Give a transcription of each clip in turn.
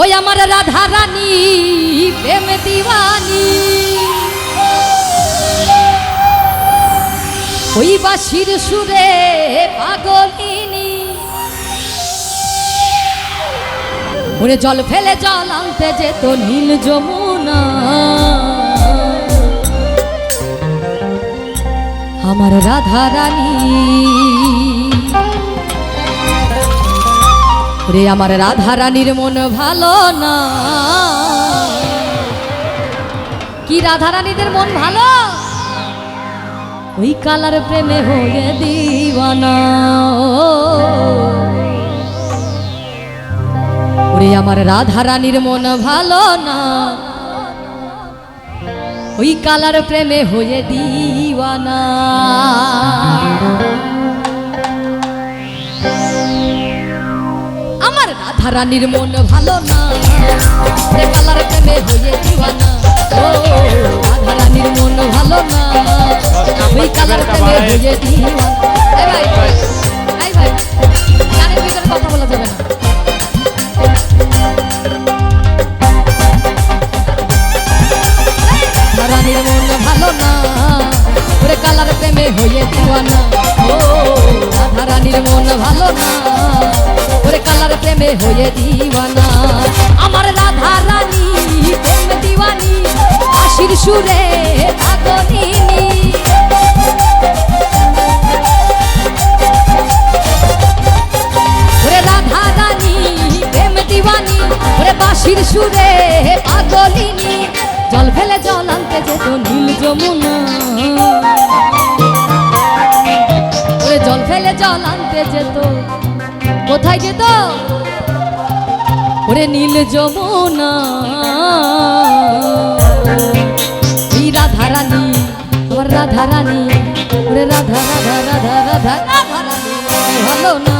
ওই আমার রাধা রানী প্রেম দিওয়ানি ওই বাসির সুরে পাগলিনী ওরে জল ফেলে জল আনতে যেত নীল যমুনা আমার রাধা রানী রে আমার রাধা রানীর মন ভালো না। কি রাধা রানীদের মন ভালো? ওই কালার প্রেমে হয়ে দিওয়ানা ওরে আমার রাধা রানীর মন ভালো না। ওই কালার প্রেমে হয়ে দিওয়ানা আমার রাধা রানীর মন ভালো না। কালার প্রেমে হয়ে দিওয়ানা ও, রাধা রানীর মন ভালো না। ওই কালার প্রেমে হয়ে দিওয়ানা এই ভাই এই ভাই, গানের ভিতরে কথা বলা যাবে না। রানীর মন ভালো না। ওরে কালার প্রেমে হয়ে দিওয়ানা ও রাধা রানীর মন ভালো না। ওরে কালার প্রেমে হয়ে দিওয়ানা। আমার রাধা রানী, প্রেম দিওয়ানি আশির সুরে আগনিনী সুরে পাগলিনী জল ফেলে জল আনতে যেত নীল যমুনা। জল আনতে যেত কোথায় যেত ওরে নীল যমুনা রাধা রানী আমার রাধা রানী ওরে রাধা রাধা রাধা রাধা রাধা রানী ভালো না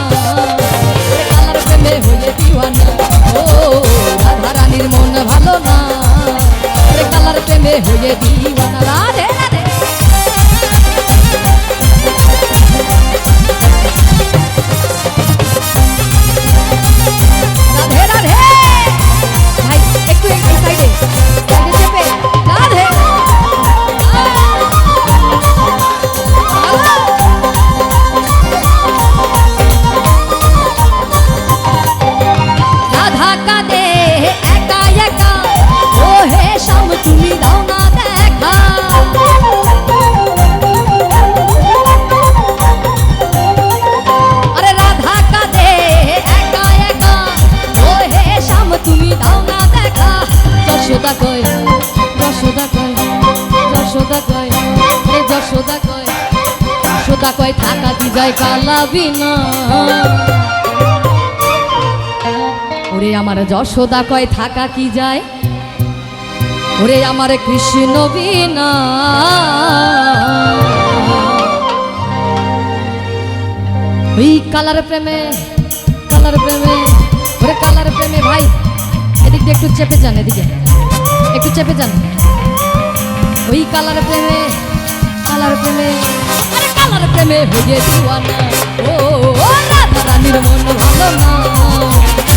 যশোদা কয় থাকা কি যায় কালাবি ওরে আমার যশোদা কয় থাকা কি যায়? ওরে আমার কৃষ্ণ বিনা। ওই কালার প্রেমে কালার প্রেমে, ওরে কালার প্রেমে ভাই, এদিক দিয়ে একটু চেপে যান, এদিকে। একটু চেপে যান। ওই কালার প্রেমে কালার প্রেমে আরে কালার প্রেমে হয়ে দিওয়ানা। ও রাধা রানীর মন ভালো না,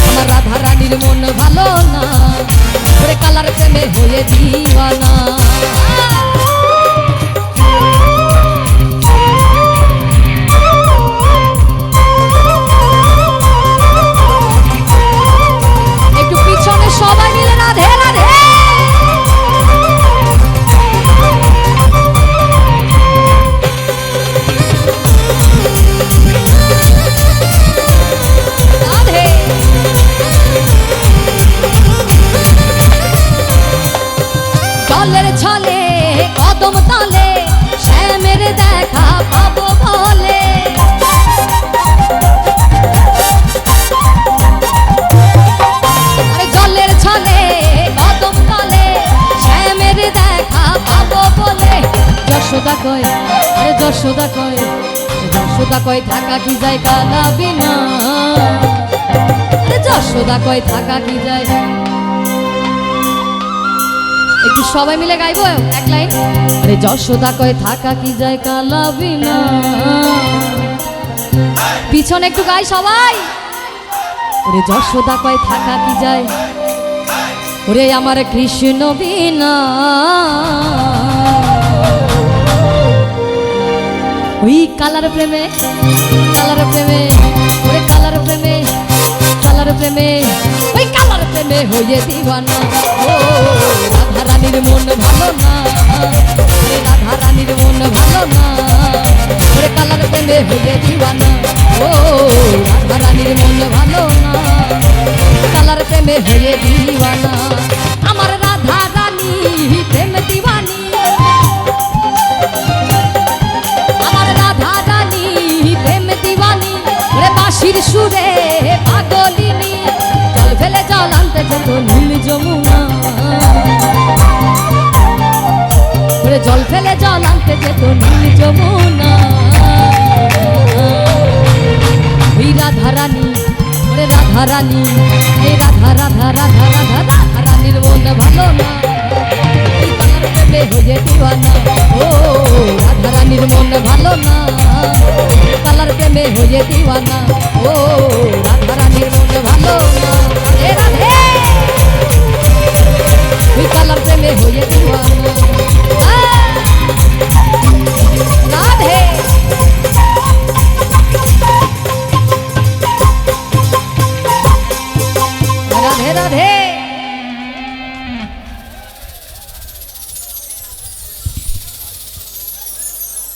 আমার রাধা রানীর মন ভালো না ওরে কালার প্রেমে হয়ে দিওয়ানা। কদম তলে, শ্যামের দেখা পাবো বলে। জলের ছলে, কদম তলে, শ্যামের দেখা পাবো বলে। যশোদা কয়, আরে যশোদা কয় যশোদা কয় থাকা কি যায় কালা বিনা? যশোদা কয় থাকা কি যায় একটু সবাই মিলে গাইবো? এক লাইন। আরে যশোদা কয়, থাকা কি যায় কালা বিনা? পিছনে একটু গাই সবাই। ওরে যশোদা কয়, থাকা কি যায়? ওরে আমার কৃষ্ণ বিনা। ওই কালার প্রেমে কালার প্রেমে, ওরে কালার প্রেমে কালার প্রেমে, ওই কালার প্রেমে হয়ে দিওয়ানা ও রানীর মন ভালো না। রাধা রানীর মন ভালো না। ওরে কালার প্রেমে হয়ে দিওয়ানা। ও রাধা রানীর মন ভালো না। কালার প্রেমে হয়ে দিওয়ানা। আমার রাধা রানী প্রেম দিওয়ানি। আমার রাধা রানী প্রেম দিওয়ানি। ওরে বাঁশির সুরে পাগলিনী। জল ফেলে জল আনতে যেত নীল যমুনা। জল ফেলে জল আনতে যেত নীল যমুনা। ওই রাধা রানী ওরে রাধা রানী এই রাধা রাধা রাধা রাধা রাধা রানীর মন ভালো না। হয়ে দিওয়ানা। ও রাধা রানীর মন ভালো না। কালার প্রেমে হয়ে দিওয়ানা। ও